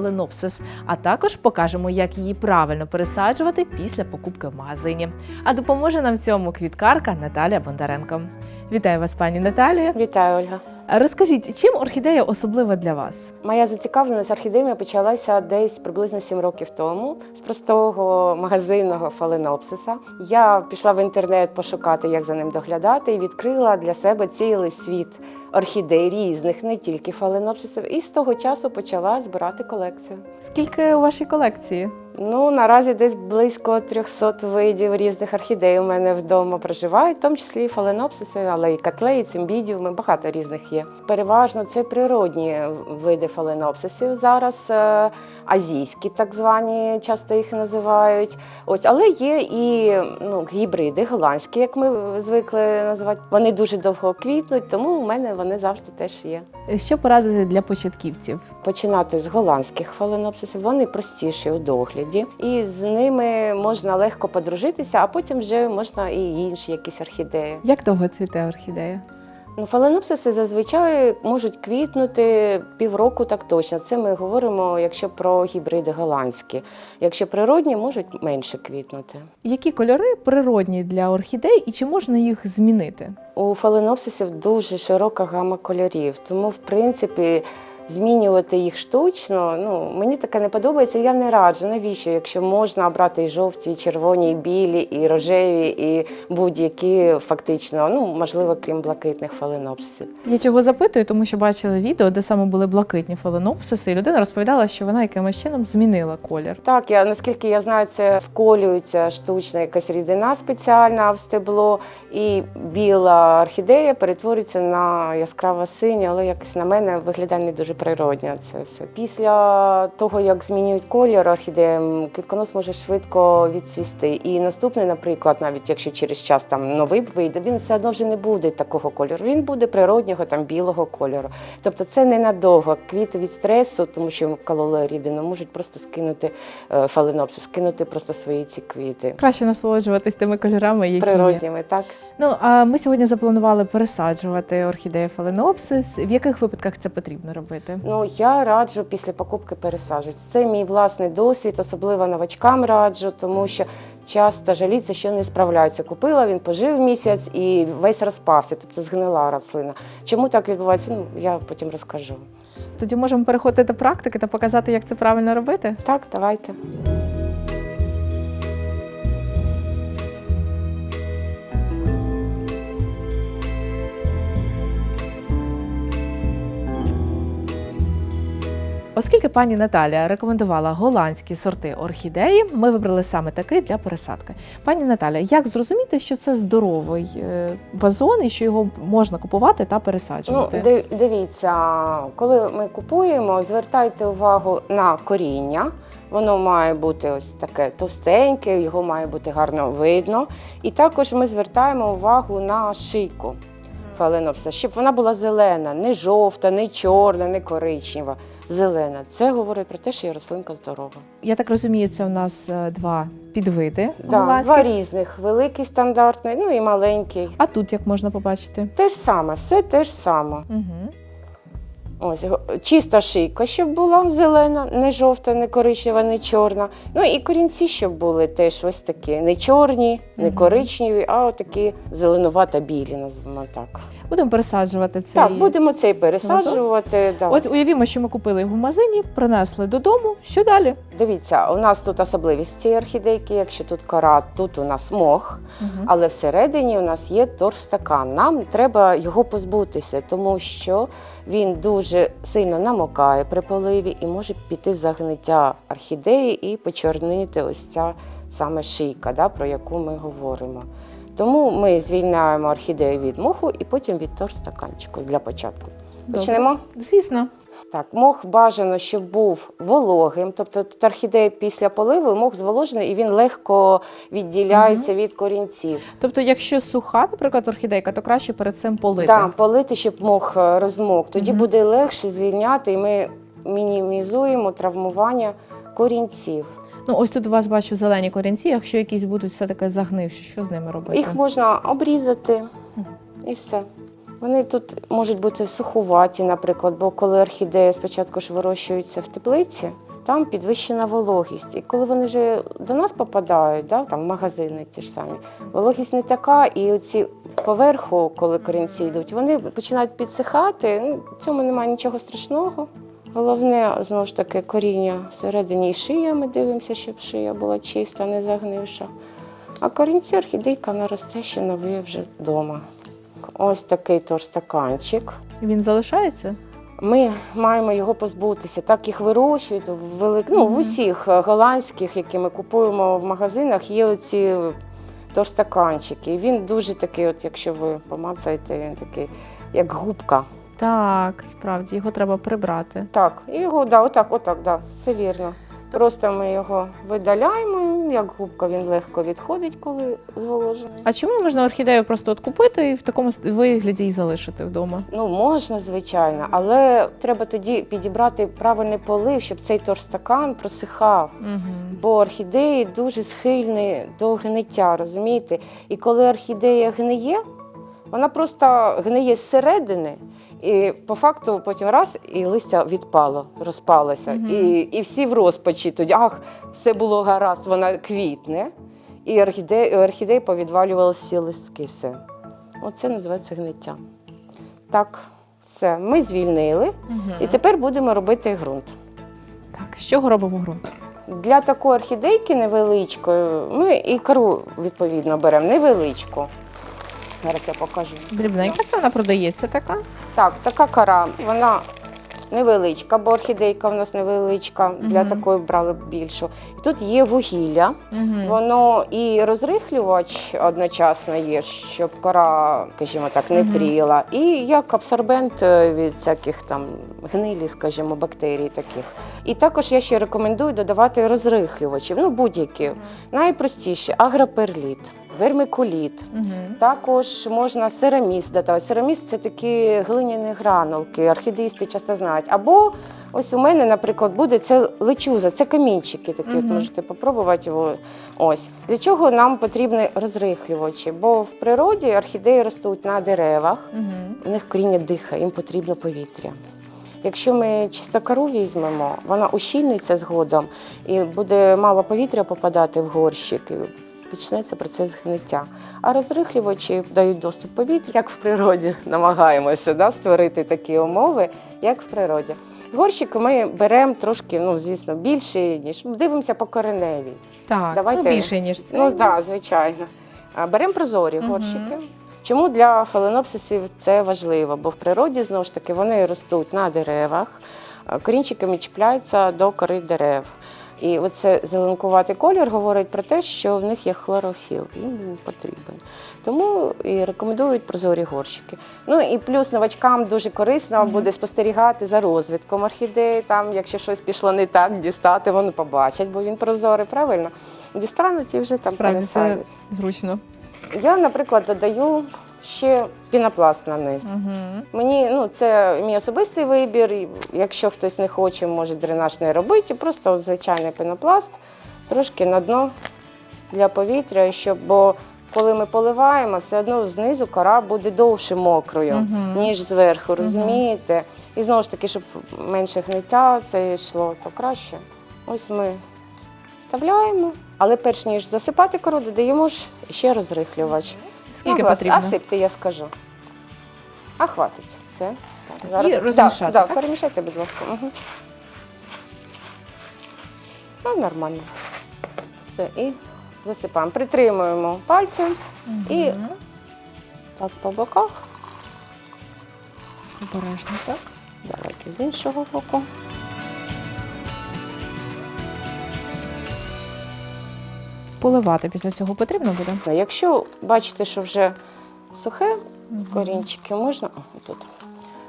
Ленопсис, а також покажемо, як її правильно пересаджувати після покупки в магазині. А допоможе нам в цьому квіткарка Наталія Бондаренко. Вітаю вас, пані Наталія. Вітаю, Ольга. Розкажіть, чим орхідея особлива для вас? Моя зацікавленість орхідеями почалася десь приблизно 7 років тому з простого магазинного фаленопсиса. Я пішла в інтернет пошукати, як за ним доглядати, і відкрила для себе цілий світ орхідей різних, не тільки фаленопсисів. І з того часу почала збирати колекцію. Скільки у вашій колекції? Ну, наразі десь близько 300 видів різних орхідей у мене вдома проживають, в тому числі і фаленопсиси, але і котлеї, цимбідіуми, багато різних є. Переважно це природні види фаленопсисів зараз, е, азійські так звані, часто їх називають. Ось, але є і ну, гібриди, голландські, як ми звикли називати. Вони дуже довго квітнуть, тому у мене вони завжди теж є. Що порадити для початківців? Починати з голландських фаленопсисів, вони простіші у догляді, і з ними можна легко подружитися, а потім вже можна і інші якісь орхідеї. Як довго цвіте орхідея? Ну, фаленопсиси зазвичай можуть квітнути півроку, так точно. Це ми говоримо, якщо про гібриди голландські. Якщо природні, можуть менше квітнути. Які кольори природні для орхідей і чи можна їх змінити? У фаленопсисів дуже широка гама кольорів, тому в принципі. Змінювати їх штучно, ну мені таке не подобається. Я не раджу. Навіщо? Якщо можна обрати і жовті, і червоні, і білі, і рожеві, і будь-які фактично, ну можливо, крім блакитних фаленопсисів. Я чого запитую, тому що бачила відео, де саме були блакитні фаленопсиси, і людина розповідала, що вона якимось чином змінила колір. Так, я наскільки я знаю, це вколюється штучна якась рідина спеціальна в стебло, і біла орхідея перетворюється на яскраво синю, але якось на мене виглядає не дуже природньо це все. Після того, як змінюють колір орхідеям, квітконос може швидко відцвісти. І наступний, наприклад, навіть якщо через час там новий вийде, він все одно вже не буде такого кольору. Він буде природнього там білого кольору. Тобто це ненадовго. Квіти від стресу, тому що вкололи рідину, можуть просто скинути е, фаленопсис, скинути просто свої ці квіти. Краще насолоджуватись тими кольорами, які. Природніми, так? Ну а ми сьогодні запланували пересаджувати орхідеї фаленопсис. В яких випадках це потрібно робити? Ну я раджу після покупки пересаджувати. Це мій власний досвід, особливо новачкам раджу, тому що часто жаліться, що не справляються. Купила він, пожив місяць і весь розпався, тобто згнила рослина. Чому так відбувається? Ну я потім розкажу. Тоді можемо переходити до практики та показати, як це правильно робити. Так, давайте. Оскільки пані Наталія рекомендувала голландські сорти орхідеї, ми вибрали саме такий для пересадки. Пані Наталя, як зрозуміти, що це здоровий е, вазон і що його можна купувати та Ну, пересаджувати? ди- дивіться, коли ми купуємо, звертайте увагу на коріння. Воно має бути ось таке товстеньке, його має бути гарно видно. І також ми звертаємо увагу на шийку фаленопса, щоб вона була зелена, не жовта, не чорна, не коричнева. Зелена. Це говорить про те, що є рослинка здорова. Я так розумію, це у нас е, два підвиди Да, голландських. два різних: великий стандартний, ну і маленький. А тут як можна побачити? Те ж саме, все те ж саме. Угу. Ось чиста шийка, щоб була зелена, не жовта, не коричнева, не чорна. Ну і корінці, щоб були теж ось такі, не чорні, не коричневі, а такі зеленувато-білі, називаємо так. Будемо пересаджувати цей. Так, будемо цей пересаджувати. Да. Ось уявімо, що ми купили в магазині, принесли додому. Що далі? Дивіться, у нас тут особливість цієї орхідейки, якщо тут кора, тут у нас мох, Угу. але всередині у нас є торфстакан. Нам треба його позбутися, тому що він дуже сильно намокає при поливі і може піти загниття орхідеї і почорнити ось ця саме шийка, да, про яку ми говоримо. Тому ми звільняємо орхідею від моху і потім від торфстаканчику для початку. Почнемо? Звісно. Так, мох бажано, щоб був вологим, тобто тут орхідея після поливу мох зволожений і він легко відділяється від корінців. Тобто, якщо суха, наприклад, орхідейка, то краще перед цим полити. Так, полити, щоб мох е, розмок. Тоді Мгм. буде легше звільняти, і ми мінімізуємо травмування корінців. Ну ось тут у вас бачу зелені корінці. Якщо якісь будуть все таки загнивші, що з ними робити? Їх можна обрізати і все. Вони тут можуть бути сухуваті, наприклад, бо коли орхідея спочатку ж вирощується в теплиці, там підвищена вологість. І коли вони вже до нас попадають, да, там в магазини ті ж самі, вологість не така, і оці поверху, коли корінці йдуть, вони починають підсихати. Ну, в цьому немає нічого страшного. Головне, знову ж таки, коріння всередині і шия. Ми дивимося, щоб шия була чиста, не загнивша. А корінці орхідейка вона росте ще нові вже вдома. Ось такий тож стаканчик. Він залишається? Ми маємо його позбутися. Так їх вирощують в велик... ну, в усіх е, голландських, які ми купуємо в магазинах, є оці тож стаканчики. І він дуже такий, от якщо ви помацаєте, він такий, як губка. Так, справді його треба прибрати. Так, і його, да, отак, отак, да, все вірно. Просто ми його видаляємо, як губка він легко відходить, коли зволожений. А чому не можна орхідею просто от купити і в такому вигляді і залишити вдома? Ну, можна, звичайно, але треба тоді підібрати правильний полив, щоб цей торстакан просихав. Угу. Бо орхідеї дуже схильні до гниття, розумієте? І коли орхідея гниє, вона просто гниє зсередини, і по факту потім раз і листя відпало, розпалося. Мгм. І, і всі в розпачі тоді, ах, все було гаразд, вона квітне. І орхідеї, орхідеї повідвалювалися всі листки. Все. Оце називається гниття. Так, все, ми звільнили. І тепер будемо робити ґрунт. Так, з чого робимо ґрунт? Для такої орхідейки невеличкої ми і кору відповідно беремо невеличку. Зараз я покажу. Дрібненька це вона продається така. Так, така кора, вона невеличка, бо орхідейка в нас невеличка, для Мгм. такої брали б більшу. І тут є вугілля, Угу. воно і розрихлювач одночасно є, щоб кора, скажімо так, не Мгм. пріла. І як абсорбент е, від всяких там гнилі, скажімо, бактерій таких. І також я ще рекомендую додавати розрихлювачів, ну будь-які. Найпростіше агроперліт, вермикуліт. Угу. Також можна сераміс додавати. Сераміс це такі глиняні гранулки, орхідеїсти часто знають. Або ось у мене, наприклад, буде це лечуза, це камінчики такі, от можете попробувати. О, Ось. Для чого нам потрібні розрихлювачі? Бо в природі орхідеї ростуть на деревах, Угу. у них коріння дихає, їм потрібно повітря. Якщо ми чисто кору візьмемо, вона ущільниться згодом і буде мало повітря попадати в горщик. Почнеться процес гниття. А розрихлювачі дають доступ повітря, як в природі намагаємося да, створити такі умови, як в природі. Горщик ми беремо трошки, ну звісно, більше, ніж дивимося по кореневій. Так, Давайте. ну більше, ніж це. Ну так, звичайно. Беремо прозорі Мгм. горщики. Чому для фаленопсисів це важливо? Бо в природі знову ж таки вони ростуть на деревах, корінчиками чіпляються до кори дерев. І оце зеленкуватий колір говорить про те, що в них є хлорофіл, їм він потрібен. Тому і рекомендують прозорі горщики. Ну і плюс новачкам дуже корисно буде спостерігати за розвитком орхідеї. Там, якщо щось пішло не так, дістати, вони побачать, бо він прозорий, правильно? Дістануть і вже там Справді це пересадять. зручно. Я, наприклад, додаю ще пінопласт на низ. Угу. Мені ну це мій особистий вибір. Якщо хтось не хоче, може дренаж не робити. Просто от звичайний пенопласт, трошки на дно для повітря, щоб бо коли ми поливаємо, все одно знизу кора буде довше мокрою, Мгм. ніж зверху, розумієте? І знову ж таки, щоб менше гниття це йшло, то краще. Ось ми вставляємо, але перш ніж засипати кору, додаємо ж ще розрихлювач. Скільки Ну, потрібно? А сипте, я скажу. А хватить. Все. Так, і розмішати, Да, да, перемішайте, будь ласка. Угу. Ну, нормально. Все, і засипаємо. Притримуємо пальцем і так по боках. обережно, так. Давайте з іншого боку. Поливати після цього потрібно буде. Ну, Якщо бачите, що вже сухе, корінчики можна, о, тут,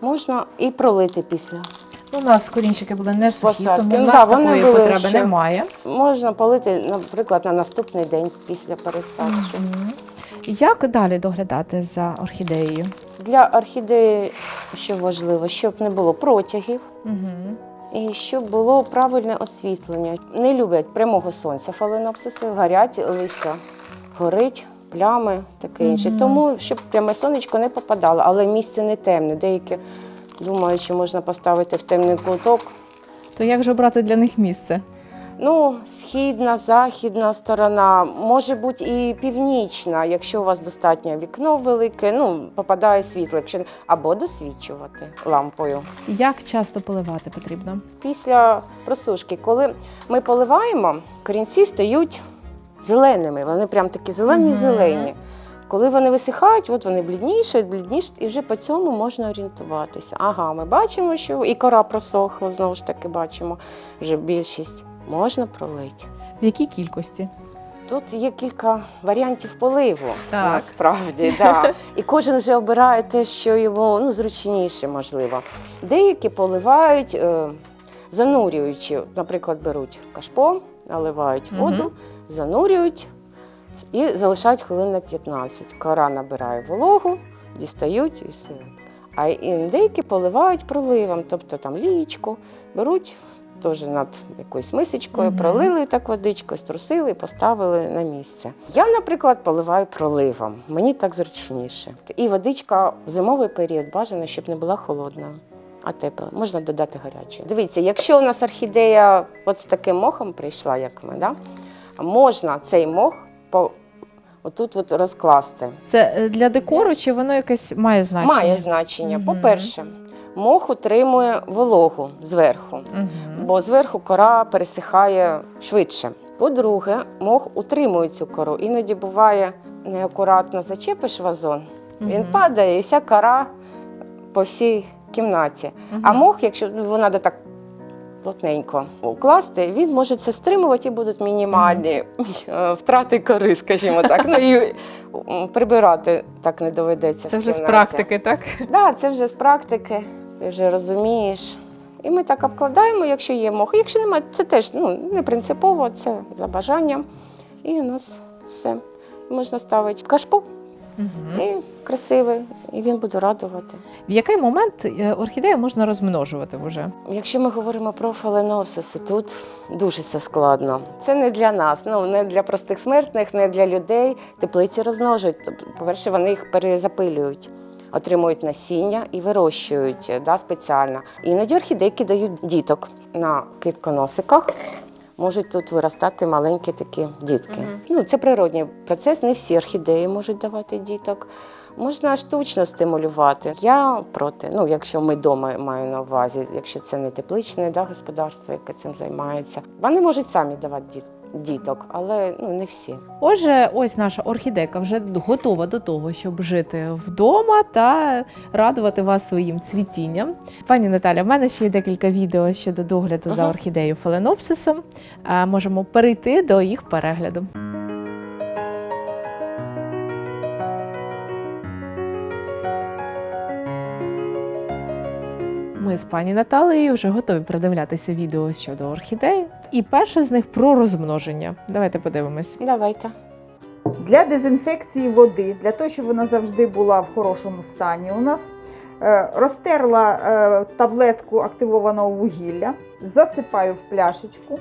можна і пролити після. Ну, У нас корінчики були не сухі, Посадки. тому Ну, у нас вони такої потреби ще. немає. Можна полити, наприклад, на наступний день після пересадки. Мгм. Як далі доглядати за орхідеєю? Для орхідеї, що важливо, щоб не було протягів Угу. І щоб було правильне освітлення. Не люблять прямого сонця фаленопсиси, горять листя, горить, плями, таке інше. Мгм. Тому щоб пряме сонечко не попадало, але місце не темне. Деякі думають, що можна поставити в темний куток. То як же обрати для них місце? Ну, східна, західна сторона, може бути і північна, якщо у вас достатньо вікно велике, ну, попадає світло, якщо або досвічувати лампою. Як часто поливати потрібно? Після просушки, коли ми поливаємо, корінці стають зеленими. Вони прям такі зелені-зелені. Коли вони висихають, от вони бліднішають, бліднішають, і вже по цьому можна орієнтуватися. Ага, ми бачимо, що і кора просохла, знову ж таки бачимо вже більшість. Можна пролити. В якій кількості? Тут є кілька варіантів поливу, Так. насправді. Да. І кожен вже обирає те, що йому ну, зручніше, можливо. Деякі поливають, е, занурюючи, наприклад, беруть кашпо, наливають воду, занурюють і залишають хвилин на 15. Кора набирає вологу, дістають і все. А і деякі поливають проливом, тобто там лічку, беруть теж над якоюсь мисочкою, пролили так водичкою, струсили і поставили на місце. Я, наприклад, поливаю проливом. Мені так зручніше. І водичка в зимовий період бажано, щоб не була холодна. А тепла, можна додати гаряче. Дивіться, якщо у нас орхідея от з таким мохом прийшла, як ми, да? можна цей мох по отут от розкласти. Це е, для декору чи воно якесь має значення? Має значення. Мгм. По-перше, мох утримує вологу зверху, Мгм. Бо зверху кора пересихає швидше. По-друге, мох утримує цю кору. Іноді буває неакуратно зачепиш вазон, він Мгм. падає, і вся кора по всій кімнаті. А мох, якщо ну, його треба так плотненько укласти, він може це стримувати і будуть мінімальні е, втрати кори, скажімо так. Ну і прибирати так не доведеться. Це вже з практики, так? Да, це вже з практики, ти вже розумієш. І ми так обкладаємо, якщо є мох. Якщо немає, це теж ну, не принципово, це за бажанням. І у нас все. Можна ставити кашпо Мгм. і красивий, і він буде радувати. В який момент е, орхідею можна розмножувати вже? Якщо ми говоримо про фаленопсиси, тут дуже все складно. Це не для нас, ну не для простих смертних, не для людей. Теплиці розмножують. Тобто, По-перше, вони їх перезапилюють, отримують насіння і вирощують да, спеціально. Іноді орхідейки дають діток на квітконосиках. Можуть тут виростати маленькі такі дітки. Ну, це природній процес, не всі орхідеї можуть давати діток. Можна штучно стимулювати. Я проти. Ну, якщо ми вдома маю на увазі, якщо це не тепличне да, господарство, яке цим займається. Вони можуть самі давати діт- діток, але ну, не всі. Отже, ось наша орхідейка вже готова до того, щоб жити вдома та радувати вас своїм цвітінням. Пані Наталя, в мене ще є декілька відео щодо догляду за Ага. орхідеєю фаленопсисом. Можемо перейти до їх перегляду. Ми з пані Наталією вже готові передивлятися відео щодо орхідеї. І перше з них про розмноження. Давайте подивимось. Давайте. Для дезінфекції води, для того, щоб вона завжди була в хорошому стані, у нас е, розтерла е, таблетку активованого вугілля, засипаю в пляшечку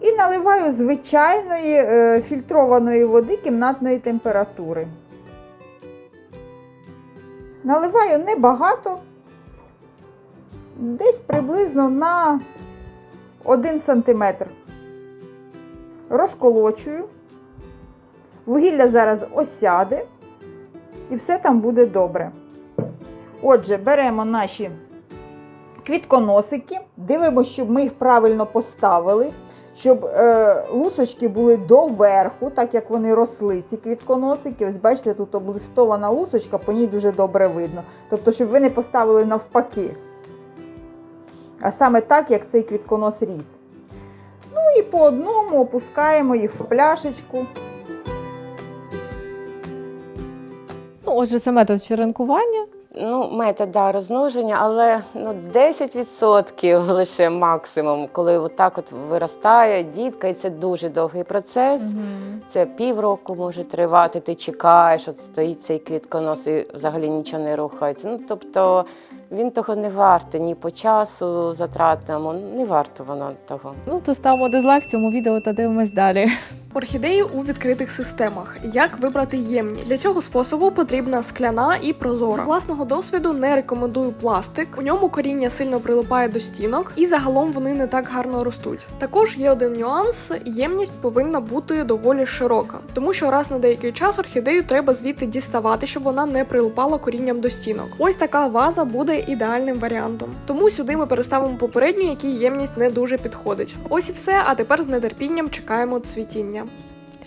і наливаю звичайної е, фільтрованої води кімнатної температури. Наливаю небагато, десь приблизно на 1 см розколочую. Вугілля зараз осяде і все там буде добре. Отже, беремо наші квітконосики, дивимося, щоб ми їх правильно поставили, щоб е, лусочки були доверху, так як вони росли, ці квітконосики. Ось бачите, тут облистована лусочка, по ній дуже добре видно. Тобто, щоб ви не поставили навпаки. А саме так, як цей квітконос ріс. Ну і по одному опускаємо їх в пляшечку. Ну, отже, це метод черенкування. Ну, метод да, розмноження, але ну, 10% лише максимум, коли отак от виростає дітка, і це дуже довгий процес. Це півроку може тривати, ти чекаєш, от стоїть цей квітконос і взагалі нічого не рухається. Ну, тобто він того не вартий ні по часу затратному, не варто воно того. Ну, то ставимо дизлайк цьому відео та дивимось далі. Орхідеї у відкритих системах. Як вибрати ємність? Для цього способу потрібна скляна і прозора. З власного досвіду не рекомендую пластик. У ньому коріння сильно прилипає до стінок, і загалом вони не так гарно ростуть. Також є один нюанс: ємність повинна бути доволі широка, тому що раз на деякий час орхідею треба звідти діставати, щоб вона не прилипала корінням до стінок. Ось така ваза буде ідеальним варіантом. Тому сюди ми переставимо попередню, якій ємність не дуже підходить. Ось і все. А тепер з нетерпінням чекаємо цвітіння.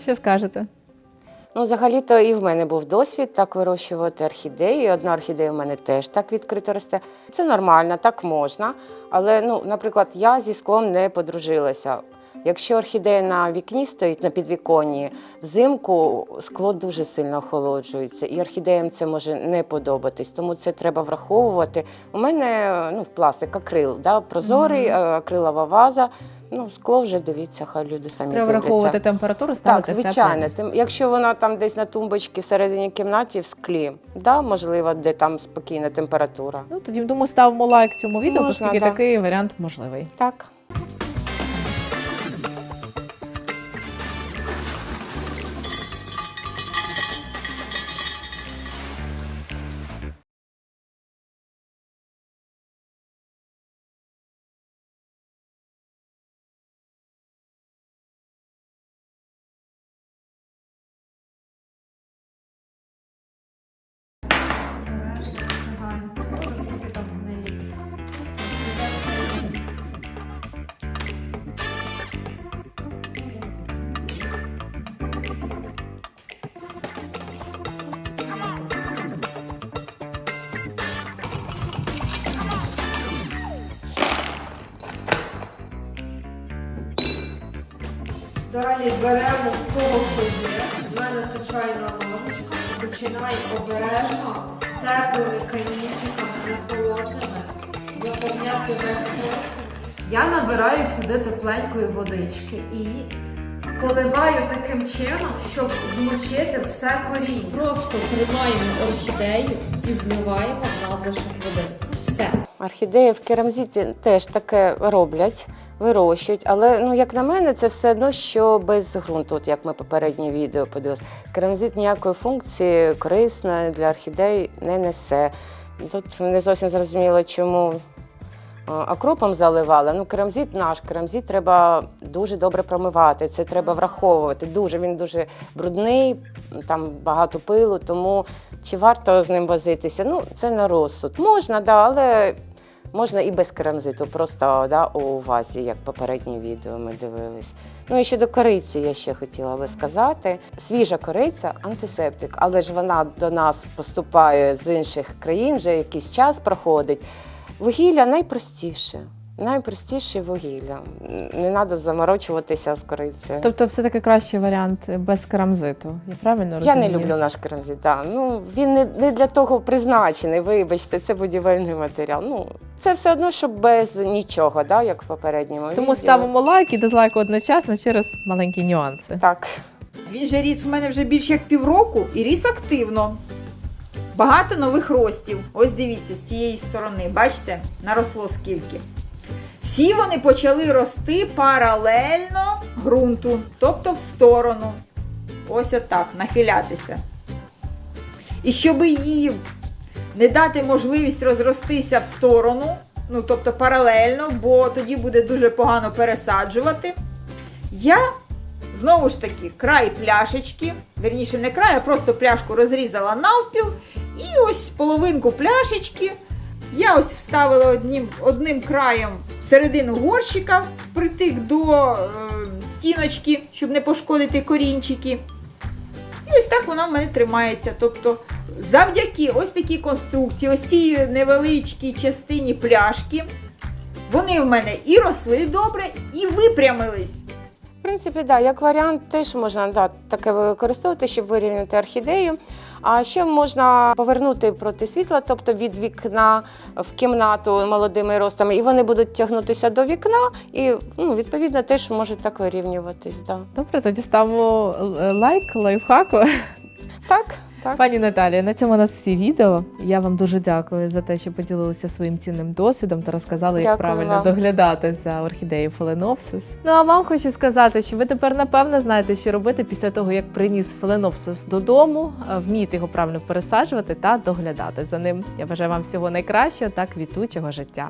Що скажете? Ну, взагалі-то і в мене був досвід так вирощувати орхідеї. Одна орхідея в мене теж так відкрито росте. Це нормально, так можна. Але, ну, наприклад, я зі склом не подружилася. Якщо орхідея на вікні стоїть на підвіконні, взимку скло дуже сильно охолоджується, і орхідеям це може не подобатись, тому це треба враховувати. У мене ну, в пластик акрил, да, прозорий, е, акрилова ваза. Ну, скло вже дивіться, хай люди самі Треба дивляться. враховувати температуру, Так, ставити тепле звичайно. Тим, якщо вона там десь на тумбочці всередині кімнаті в склі, да, можливо, де там спокійна температура. Ну тоді думаю, ставимо лайк цьому відео, Можна, оскільки да. такий варіант можливий. Так. Далі беремо того, що є. У мене це чайна ложечка. Починаю обережно теплими камінчиками, не холодними, заповняти весь посуд. Я набираю сюди тепленької водички і поливаю таким чином, щоб змочити все коріння. Просто тримаємо орхідею і зливаємо надлишок води. Все. Орхідеї в керамзиті теж таке роблять, вирощують, але ну, як на мене, це все одно, що без ґрунту, от як ми попереднє відео подивилися. Керамзит ніякої функції корисної для орхідей не несе. Тут не зовсім зрозуміло, чому а, окропом заливали. Ну, керамзит наш, керамзит треба дуже добре промивати. Це треба враховувати. Дуже він дуже брудний, там багато пилу, тому чи варто з ним возитися? Ну, це на розсуд. Можна, да, але можна і без керамзиту, просто да, у вазі, як попереднє відео ми дивились. Ну і щодо кориці, я ще хотіла би сказати. Свіжа кориця антисептик, але ж вона до нас поступає з інших країн, вже якийсь час проходить. Вугілля найпростіше. Найпростіше вугілля. Не треба заморочуватися з корицею. Тобто, все-таки кращий варіант без керамзиту. Я правильно Я не люблю наш керамзит. Да. Ну, він не, не для того призначений, вибачте, це будівельний матеріал. Ну, це все одно, що без нічого, да, як в попередньому Тому відео. ставимо лайк і дизлайк одночасно через маленькі нюанси. Так. Він же ріс в мене вже більш як півроку і ріс активно. Багато нових ростів. Ось дивіться, з цієї сторони, бачите, наросло скільки. Всі вони почали рости паралельно ґрунту, тобто в сторону. Ось отак, нахилятися. І щоб їм не дати можливість розростися в сторону, ну тобто паралельно, бо тоді буде дуже погано пересаджувати. Я знову ж таки край пляшечки, верніше не край, а просто пляшку розрізала навпіл. І ось половинку пляшечки я ось вставила одним, одним краєм всередину горщика, впритик до е, стіночки, щоб не пошкодити корінчики. І ось так вона в мене тримається. Тобто, завдяки ось такій конструкції, ось цій невеличкій частині пляшки, вони в мене і росли добре, і випрямились. В принципі, да, як варіант, теж можна да, таке використовувати, щоб вирівняти орхідею. А ще можна повернути проти світла, тобто від вікна в кімнату молодими ростами, і вони будуть тягнутися до вікна, і ну, відповідно теж можуть так вирівнюватись. Да. Добре, тоді ставимо е, лайк лайфхаку. Так, Так. Пані Наталія, на цьому у нас всі відео. Я вам дуже дякую за те, що поділилися своїм цінним досвідом та розказали, як Дякую правильно вам. доглядати за орхідеєю фаленопсис. Ну а вам хочу сказати, що ви тепер напевно знаєте, що робити після того, як приніс фаленопсис додому, е, вмієте його правильно пересаджувати та доглядати за ним. Я бажаю вам всього найкращого та квітучого життя.